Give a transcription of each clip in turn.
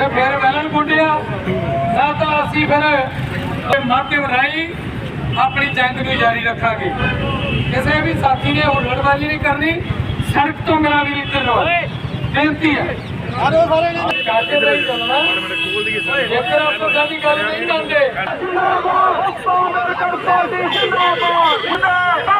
ਤੇ ਫਿਰ ਵੈਲਨ ਗੁੰਡਿਆ ਨਾ ਤਾਂ ਅਸੀਂ ਫਿਰ ਮਾਧਿਅਮ ਰਾਹੀਂ ਆਪਣੀ ਜੰਗ ਨੂੰ ਜਾਰੀ ਰੱਖਾਂਗੇ। ਕਿਸੇ ਵੀ ਸਾਥੀ ਨੇ ਹੁਲੜਬਾਜ਼ੀ ਨਹੀਂ ਕਰਨੀ ਸੜਕ ਤੋਂ ਮੇਰਾ ਵੀ ਇੱਧਰ ਰੋ ਬੇਨਤੀ ਹੈ। ਸਾਰੇ ਸਾਰੇ ਨੇ ਕਾਜੇ ਰਹੀ ਚੱਲਣਾ? ਜੇਕਰ ਆਪਾਂ ਸਾਡੀ ਗੱਲ ਨਹੀਂ ਮੰਨਦੇ। जो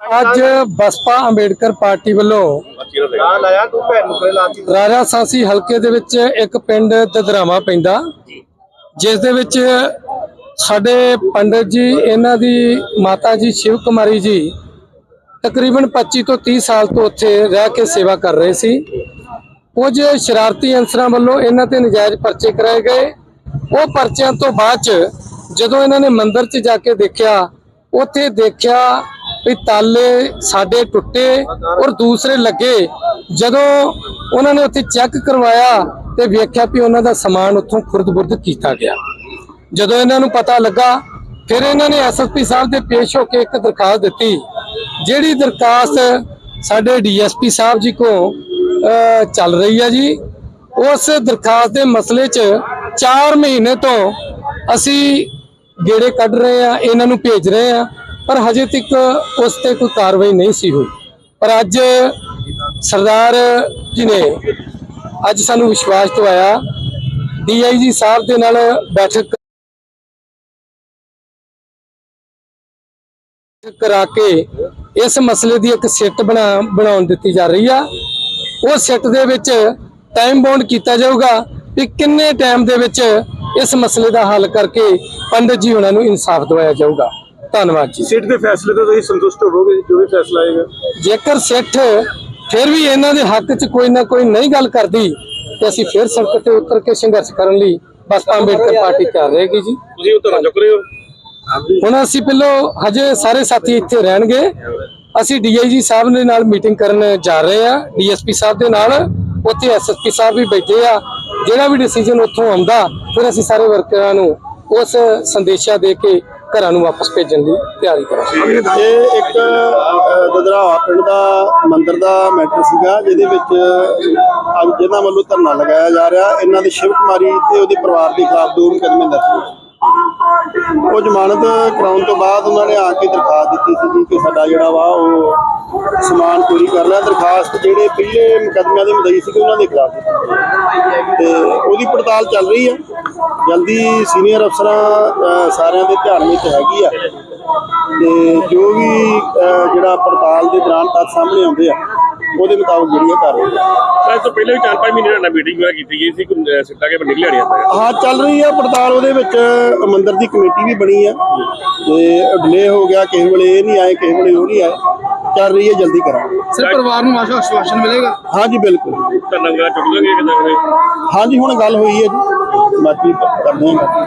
ਅੱਜ ਬਸਪਾ ਅੰਬੇਡਕਰ ਪਾਰਟੀ ਵੱਲੋਂ ਰਾਜਾ ਸਾਂਸੀ ਹਲਕੇ ਦੇ ਵਿੱਚ ਇੱਕ ਪਿੰਡ ਦਦਰਾਵਾ ਪੈਂਦਾ। ਜਿਸ ਦੇ ਵਿੱਚ ਸਾਡੇ ਪੰਡਤ ਜੀ ਇਹਨਾਂ ਦੀ ਮਾਤਾ ਜੀ ਸ਼ਿਵ ਕੁਮਾਰੀ ਜੀ ਤਕਰੀਬਨ 25 ਤੋਂ 30 ਸਾਲ ਤੋਂ ਉੱਥੇ ਰਹਿ ਕੇ ਸੇਵਾ ਕਰ ਰਹੇ ਸੀ। ਕੁਝ ਸ਼ਰਾਰਤੀ ਅਨਸਰਾਂ ਵੱਲੋਂ ਇਹਨਾਂ ਤੇ ਨਜਾਇਜ਼ ਪਰਚੇ ਕਰਾਏ ਗਏ। ਉਹ ਪਰਚਿਆਂ ਤੋਂ ਬਾਅਦ ਚ ਜਦੋਂ ਇਹਨਾਂ ਨੇ ਮੰਦਿਰ 'ਚ ਜਾ ਕੇ ਦੇਖਿਆ ਉੱਥੇ ਦੇਖਿਆ ਵੀ ਤਾਲੇ ਸਾਡੇ ਟੁੱਟੇ ਔਰ ਦੂਸਰੇ ਲੱਗੇ। ਜਦੋਂ ਉਹਨਾਂ ਨੇ ਉੱਥੇ ਚੈੱਕ ਕਰਵਾਇਆ ਤੇ ਵੇਖਿਆ ਵੀ ਉਹਨਾਂ ਦਾ ਸਮਾਨ ਉੱਥੋਂ ਖੁਰਦ-ਬੁਰਦ ਕੀਤਾ ਗਿਆ। ਜਦੋਂ ਇਹਨਾਂ ਨੂੰ ਪਤਾ ਲੱਗਾ, ਫਿਰ ਇਹਨਾਂ ਨੇ ਐਸਐਸਪੀ ਸਾਹਿਬ ਦੇ ਪੇਸ਼ ਹੋ ਕੇ ਇੱਕ ਦਰਖਾਸਤ ਦਿੱਤੀ, ਜਿਹੜੀ ਦਰਖਾਸਤ ਸਾਡੇ ਡੀਐਸਪੀ ਸਾਹਿਬ ਜੀ ਕੋ ਚੱਲ ਰਹੀ ਹੈ ਜੀ। ਉਸ ਦਰਖਾਸਤ ਦੇ ਮਸਲੇ 'ਚ 4 ਮਹੀਨੇ ਤੋਂ ਅਸੀਂ ਗੇੜੇ ਕੱਢ ਰਹੇ ਆ, ਇਹਨਾਂ ਨੂੰ ਭੇਜ ਰਹੇ ਆ। ਪਰ ਹਜੇ ਤੱਕ ਉਸ ਤੇ ਕੋਈ ਕਾਰਵਾਈ ਨਹੀਂ ਸੀ ਹੋਈ। ਪਰ ਅੱਜ ਸਰਦਾਰ ਜੀ ਨੇ ਅੱਜ ਸਾਨੂੰ ਵਿਸ਼ਵਾਸ ਦਿਵਾਇਆ। ਡੀਆਈਜੀ ਸਾਹਿਬ ਦੇ ਨਾਲ ਬੈਠਕ ਕਰਾ ਕੇ ਇਸ ਮਸਲੇ ਦੀ ਇੱਕ ਸਿੱਟ ਬਣਾ ਬਣਾਉਣ ਦਿੱਤੀ ਜਾ ਰਹੀ ਆ। ਉਹ ਸਿੱਟ ਦੇ ਵਿੱਚ ਟਾਈਮ ਬਾਉਂਡ ਕੀਤਾ ਜਾਊਗਾ ਕਿ ਕਿੰਨੇ ਟਾਈਮ ਦੇ ਵਿੱਚ ਇਸ ਮਸਲੇ ਦਾ ਹੱਲ ਕਰਕੇ ਪੰਡਤ ਜੀ ਉਹਨਾਂ ਨੂੰ ਇਨਸਾਫ ਦਿਵਾਇਆ ਜਾਊਗਾ। ਧੰਨਵਾਦ ਜੀ। ਸੀਟ ਦੇ ਫੈਸਲੇ ਤੋਂ ਤੁਸੀਂ ਸੰਤੁਸ਼ਟ ਹੋਵੋਗੇ ਜੋ ਵੀ ਫੈਸਲਾ ਆਏਗਾ। ਜੇਕਰ ਸਿੱਖ ਫਿਰ ਵੀ ਇਹਨਾਂ ਦੇ ਹੱਕ 'ਚ ਕੋਈ ਨਾ ਕੋਈ ਨਹੀਂ ਗੱਲ ਕਰਦੀ ਤੇ ਅਸੀਂ ਫਿਰ ਸੜਕ ਤੇ ਉਤਰ ਕੇ ਸੰਘਰਸ਼ ਕਰਨ ਲਈ ਬਸਪਾ ਅੰਬੇਡਕਰ ਪਾਰਟੀ ਤਿਆਰ ਰਹੇਗੀ ਜੀ। ਤੁਸੀਂ ਉਤਰਨ ਚੁੱਕ ਰਹੇ ਹੋ? ਹੁਣ ਅਸੀਂ ਪਹਿਲੋਂ ਹਜੇ ਸਾਰੇ ਸਾਥੀ ਇੱਥੇ ਰਹਿਣਗੇ। ਅਸੀਂ ਡੀਆਈਜੀ ਸਾਹਿਬ ਦੇ ਨਾਲ ਮੀਟਿੰਗ ਕਰਨ ਜਾ ਰਹੇ ਆ ਡੀਐਸਪੀ ਸਾਹਿਬ ਦੇ ਨਾਲ ਉੱਥੇ ਐਸਐਸਪੀ ਸਾਹਿਬ ਵੀ ਬੈਠੇ ਆ। ਜਿਹੜਾ ਵੀ ਡਿਸੀਜਨ ਉੱਥੋਂ ਆਉਂਦਾ ਫਿਰ ਅਸੀਂ ਸਾਰੇ ਵਰਕਰਾਂ ਨੂੰ ਉਸ ਸੰਦੇਸ਼ਾ ਦੇ ਕੇ ਘਰਾਂ ਨੂੰ ਵਾਪਸ ਭੇਜਣ ਦੀ ਤਿਆਰੀ ਕਰਾਂਗੇ ਇਹ ਇੱਕ ਅਹ, ਪਿੰਡ ਦਾ ਮੰਦਿਰ ਦਾ ਮੈਟਰ ਸੀਗਾ ਜਿਹਦੇ ਵਿੱਚ ਅੱਜ ਜਿਹਨਾਂ ਵੱਲੋਂ ਧਰਨਾ ਲਗਾਇਆ ਜਾ ਰਿਹਾ ਇਹਨਾਂ ਦੇ ਸ਼ਿਵ ਕੁਮਾਰੀ ਤੇ ਉਹਦੇ ਪਰਿਵਾਰ ਦੇ ਖਿਲਾਫ ਦੋ ਮੁਕੱਦਮੇ ਦਰਜ ਉਹ ਜ਼ਮਾਨਤ ਕਰਾਉਣ ਤੋਂ ਬਾਅਦ ਉਹਨਾਂ ਨੇ ਆ ਕੇ ਦਰਖਾਸਤ ਦਿੱਤੀ ਸੀ ਕਿ ਸਾਡਾ ਜਿਹੜਾ ਵਾ ਉਹ ਸਮਾਨ ਚੋਰੀ ਕਰ ਲਿਆ ਦਰਖਾਸਤ ਜਿਹੜੇ ਪਹਿਲੇ ਮੁਕੱਦਮਿਆਂ ਦੇ ਮੁਦਈ ਸੀ ਉਹਨਾਂ ਦੇ ਖਿਲਾਫ। ਤੇ ਉਹਦੀ ਪੜਤਾਲ ਚੱਲ ਰਹੀ ਹੈ ਜਲਦੀ ਸੀਨੀਅਰ ਅਫਸਰਾਂ ਸਾਰਿਆਂ ਦੇ ਧਿਆਨ ਵਿੱਚ ਹੈਗੀ ਆ। ਤੇ ਜੋ ਵੀ ਜਿਹੜਾ ਪੜਤਾਲ ਦੇ ਦੌਰਾਨ ਤੱਥ ਸਾਹਮਣੇ ਆਉਂਦੇ ਆ ਉਹਦੇ ਮੁਤਾਬਕ ਜਿਹੜੀਆਂ ਕਰ ਰਹੇ ਆ ਤੋਂ ਪਹਿਲਾਂ ਵੀ ਚਾਰ ਪੰਜ ਮਹੀਨੇ ਨਾਲ ਮੀਟਿੰਗ ਵਗੈਰਾ ਕੀਤੀ ਗਈ ਸੀ ਕੋਈ ਸਿੱਟਾ ਕੇ ਨਿਕਲਿਆ ਨਹੀਂ ਆਂਦਾ ਹਾਂ ਚੱਲ ਰਹੀ ਆ ਪੜਤਾਲ ਉਹਦੇ ਵਿੱਚ ਮੰਦਿਰ ਦੀ ਕਮੇਟੀ ਵੀ ਬਣੀ ਆ। ਤੇ ਡਿਲੇ ਹੋ ਗਿਆ ਕਿਸੇ ਵੇਲੇ ਇਹ ਨਹੀਂ ਆਏ ਕਿਸੇ ਵੇਲੇ ਉਹ ਨਹੀਂ ਆਏ। ਚੱਲ ਰਹੀ ਹੈ ਜਲਦੀ ਕਰਾਂਗੇ। ਸਰ ਪਰਿਵਾਰ ਨੂੰ ਆਸ਼ਾ ਆਸ਼ਵਾਸਨ ਮਿਲੇਗਾ? ਹਾਂਜੀ ਬਿਲਕੁਲ। ਧਰਨਾ ਵਗੈਰਾ ਚੁੱਕ ਲਾਂਗੇ ਕਿਦਾਂ ਕਰੇ ਹਾਂਜੀ ਹੁਣ ਗੱਲ ਹੋਈ ਹੈ ਜੀ। ਬਾਕੀ ਕਰਦੇ ਹਾਂ ਗੱਲ।